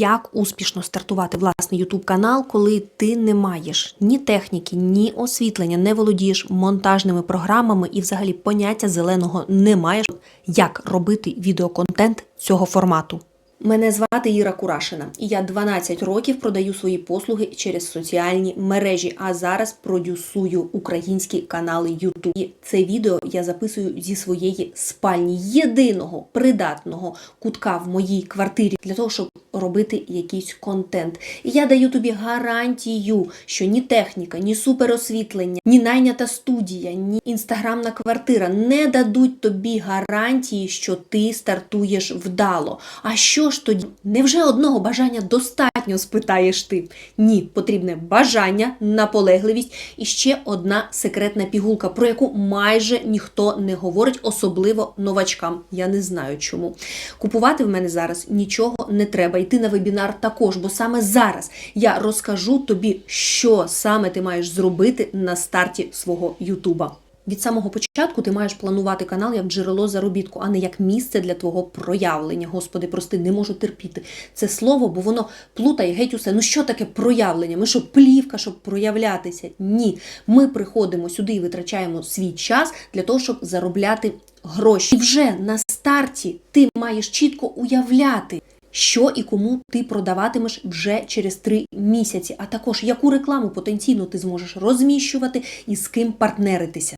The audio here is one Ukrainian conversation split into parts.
Як успішно стартувати власний YouTube канал, коли ти не маєш ні техніки, ні освітлення, не володієш монтажними програмами і взагалі поняття зеленого не маєш, як робити відеоконтент цього формату. Мене звати Іра Курашина, і я 12 років продаю свої послуги через соціальні мережі, а зараз продюсую українські канали YouTube. І це відео я записую зі своєї спальні єдиного придатного кутка в моїй квартирі для того, щоб робити якийсь контент. І я даю тобі гарантію, що ні техніка, ні суперосвітлення, ні найнята студія, ні інстаграмна квартира не дадуть тобі гарантії, що ти стартуєш вдало. А що ж тоді? Невже одного бажання достатньо, спитаєш ти? Ні, потрібне бажання, наполегливість і ще одна секретна пігулка, про яку майже ніхто не говорить, особливо новачкам. Я не знаю чому. Купувати в мене зараз нічого не треба. Йти на вебінар також, бо саме зараз я розкажу тобі, що саме ти маєш зробити на старті свого Ютуба. Від самого початку ти маєш планувати канал як джерело заробітку, а не як місце для твого проявлення. Господи, прости, не можу терпіти це слово, бо воно плутає геть усе. Ну що таке проявлення? Ми що, плівка, щоб проявлятися? Ні. Ми приходимо сюди і витрачаємо свій час для того, щоб заробляти гроші. І вже на старті ти маєш чітко уявляти. Що і кому ти продаватимеш вже через три місяці, а також яку рекламу потенційно ти зможеш розміщувати і з ким партнеритися.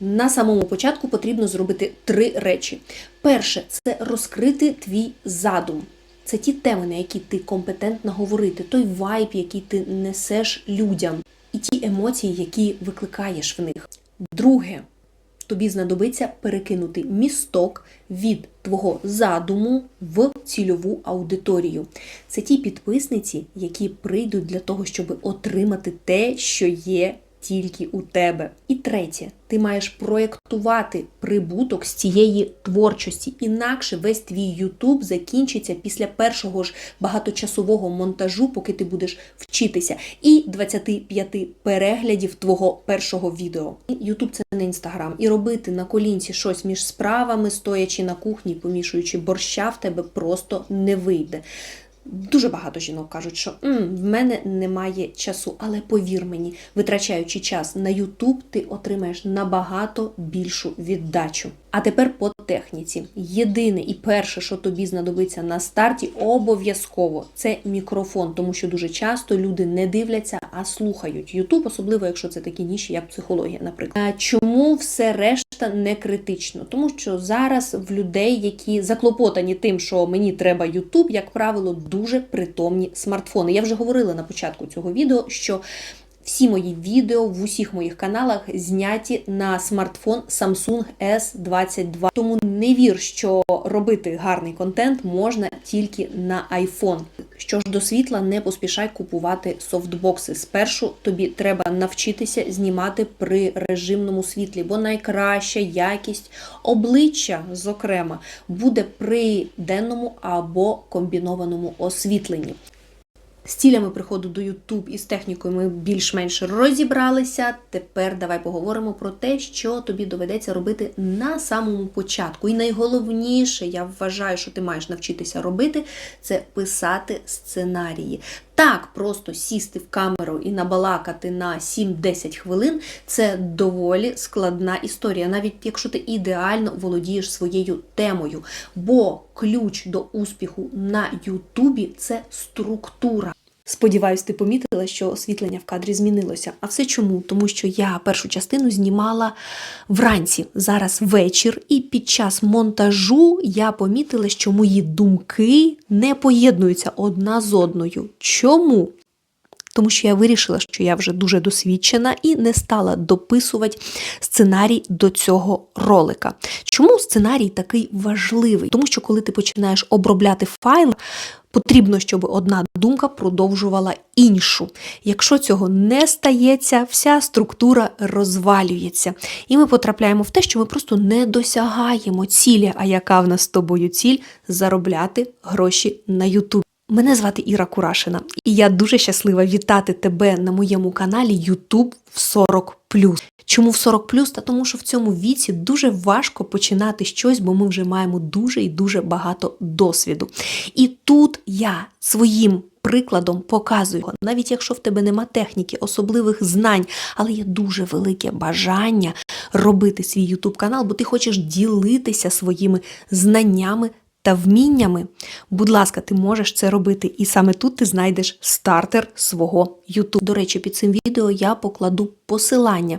На самому початку потрібно зробити три речі. Перше це розкрити твій задум. Це ті теми, на які ти компетентна говорити, той вайб, який ти несеш людям, і ті емоції, які викликаєш в них. Друге, тобі знадобиться перекинути місток від твого задуму в цільову аудиторію. Це ті підписниці, які прийдуть для того, щоб отримати те, що є тільки у тебе. І третє, ти маєш проєктувати прибуток з цієї творчості. Інакше весь твій Ютуб закінчиться після першого ж багаточасового монтажу, поки ти будеш вчитися, і 25 переглядів твого першого відео. Ютуб це не інстаграм. І робити на колінці щось між справами, стоячи на кухні, помішуючи борща, в тебе просто не вийде. Дуже багато жінок кажуть, що М, в мене немає часу, але повір мені, витрачаючи час на YouTube, ти отримаєш набагато більшу віддачу. А тепер по техніці. Єдине і перше, що тобі знадобиться на старті, обов'язково це мікрофон, тому що дуже часто люди не дивляться, а слухають YouTube, особливо якщо це такі ніші, як психологія, наприклад. Чому все решта не критично? Тому що зараз в людей, які заклопотані тим, що мені треба YouTube, як правило, дуже притомні смартфони. Я вже говорила на початку цього відео, що всі мої відео в усіх моїх каналах зняті на смартфон Samsung S22. Тому не вір, що робити гарний контент можна тільки на iPhone. Що ж до світла, не поспішай купувати софтбокси. Спершу тобі треба навчитися знімати при режимному світлі, бо найкраща якість обличчя, зокрема, буде при денному або комбінованому освітленні. З цілями приходу до YouTube і з технікою ми більш-менш розібралися. Тепер давай поговоримо про те, що тобі доведеться робити на самому початку. І найголовніше, я вважаю, що ти маєш навчитися робити, це писати сценарії. Так, просто сісти в камеру і набалакати на 7-10 хвилин це доволі складна історія, навіть якщо ти ідеально володієш своєю темою. Бо ключ до успіху на Ютубі це структура. Сподіваюсь, ти помітила, що освітлення в кадрі змінилося. А все чому? Тому що я першу частину знімала вранці, зараз вечір, і під час монтажу я помітила, що мої думки не поєднуються одна з одною. Чому? Тому що я вирішила, що я вже дуже досвідчена і не стала дописувати сценарій до цього ролика. Чому сценарій такий важливий? Тому що коли ти починаєш обробляти файл, потрібно, щоб одна думка продовжувала іншу. Якщо цього не стається, вся структура розвалюється. І ми потрапляємо в те, що ми просто не досягаємо цілі. А яка в нас з тобою ціль заробляти гроші на YouTube. Мене звати Іра Курашина, і я дуже щаслива вітати тебе на моєму каналі YouTube в 40 Чому в 40 Та тому, що в цьому віці дуже важко починати щось, бо ми вже маємо дуже і дуже багато досвіду. І тут я своїм прикладом показую, навіть якщо в тебе нема техніки, особливих знань, але є дуже велике бажання робити свій YouTube канал, бо ти хочеш ділитися своїми знаннями та вміннями. Будь ласка, ти можеш це робити, і саме тут ти знайдеш стартер свого YouTube. До речі, під цим відео я покладу посилання,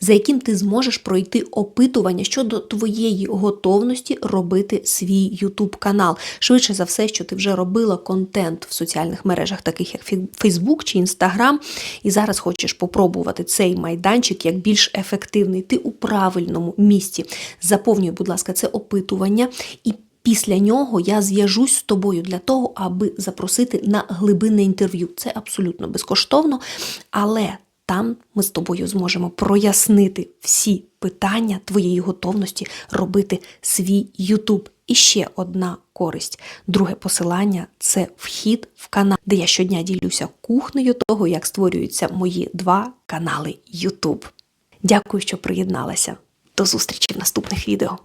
за яким ти зможеш пройти опитування щодо твоєї готовності робити свій YouTube канал. Швидше за все, що ти вже робила контент в соціальних мережах, таких як Facebook чи Instagram, і зараз хочеш попробувати цей майданчик як більш ефективний. Ти у правильному місці. Заповнюй, будь ласка, це опитування і. Після нього я зв'яжусь з тобою для того, аби запросити на глибинне інтерв'ю. Це абсолютно безкоштовно, але там ми з тобою зможемо прояснити всі питання твоєї готовності робити свій YouTube. І ще одна користь. Друге посилання це вхід в канал, де я щодня ділюся кухнею того, як створюються мої два канали YouTube. Дякую, що приєдналася. До зустрічі в наступних відео.